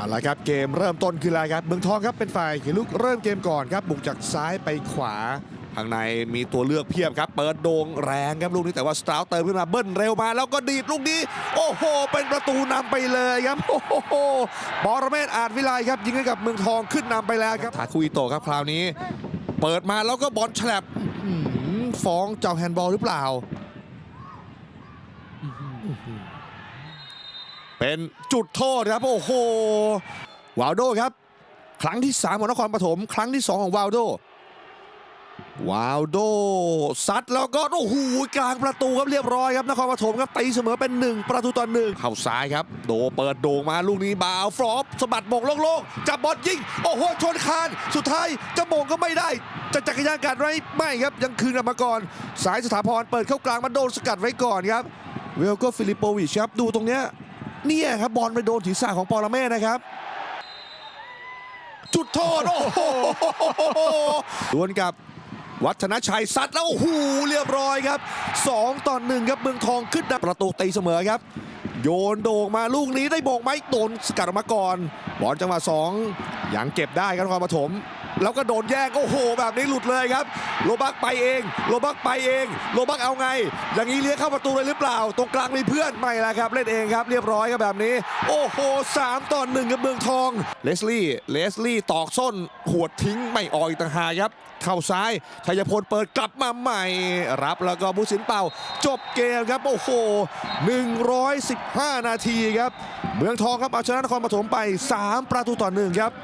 เอาละครับเกมเริ่มต้นขึ้นแล้วครับเมืองทองครับเป็นฝ่ายขี่ลุกเริ่มเกมก่อนครับบุกจากซ้ายไปขวาข้างในมีตัวเลือกเพียบครับ เปิดโด่งแรงครับลูกนี้แต่ว่าสตาร์เติมขึ้นมาเบิ้ลเร็วมา แล้วก็ดีดลูกนี้ โอ้โห เป็นประตูนำไปเลยครับโอ้โหบอระเมศอาจวิไลครับ ยิงให้กับเมืองทองขึ้นนำไปแล้วครับทาคุยโตะครับคราวนี้ เปิดมาแล้วก็บอลแฉลบอื้อหือฟ้องเจ้าแฮนด์บอลหรือเปล่า เป็นจุดโทษครับ โอ้โหวาลโดครับ ครั้งที่ 3 ของนครปฐมครั้งที่ 2 ของวาลโดวาลโดซัดแล้วก็โอ้โหกลางประตูครับเรียบร้อยครับนครปฐมครับตีเสมอเป็น 1 ประตูต่อหนึ่งเข้าซ้ายครับ โดเปิดโด่งมาลูกนี้บาวฟลอปสะบัดมงโล่งๆจับบอลยิง โอ้โหชนคาน สุดท้ายจะมงก็ไม่ได้ จะจักรยานกัดไว้ไม่ครับ ยังคืนกลับมาก่อน สายสถาพรเปิดเข้ากลางมาโดนสกัดไว้ก่อนครับเวลโกฟิลิปโปวิชครับดูตรงเนี้ย เนี่ยครับบอลไปโดนศีรษะของปอลเม่นะครับ จุดโทษ โอ้โหดวลกับวัฒนชัยซัดแล้วโอ้โหเรียบร้อยครับ 2ต่อ1ครับเมืองทองขึ้นนำประตูตีเสมอครับ โยนโด่งมาลูกนี้ได้โบกไหมโดนสกัดออกมาก่อนบอลจังหวะ2 ยังเก็บได้ครับนครปฐมแล้วก็โดนแย่งโอ้โห แบบนี้หลุดเลยครับ โลบักไปเอง โลบักไปเอง โลบักเอาไง อย่างนี้เลี้ยงเข้าประตูเลยหรือเปล่า ตรงกลางมีเพื่อนไม่ละครับ เล่นเองครับเรียบร้อยครับแบบนี้ โอ้โห3ต่อ1กับเมืองทอง เลสลี่ เลสลี่ตอกส้นหวดทิ้งไม่ออกอีต่างหากครับเข้าซ้ายชัยพลเปิดกลับมาใหม่ รับแล้วก็บุสินเป่า จบเกมครับ โอ้โห 115 นาทีครับ เมืองทองครับเอาชนะนครปฐมไป 3 ประตูต่อหนึ่งครับ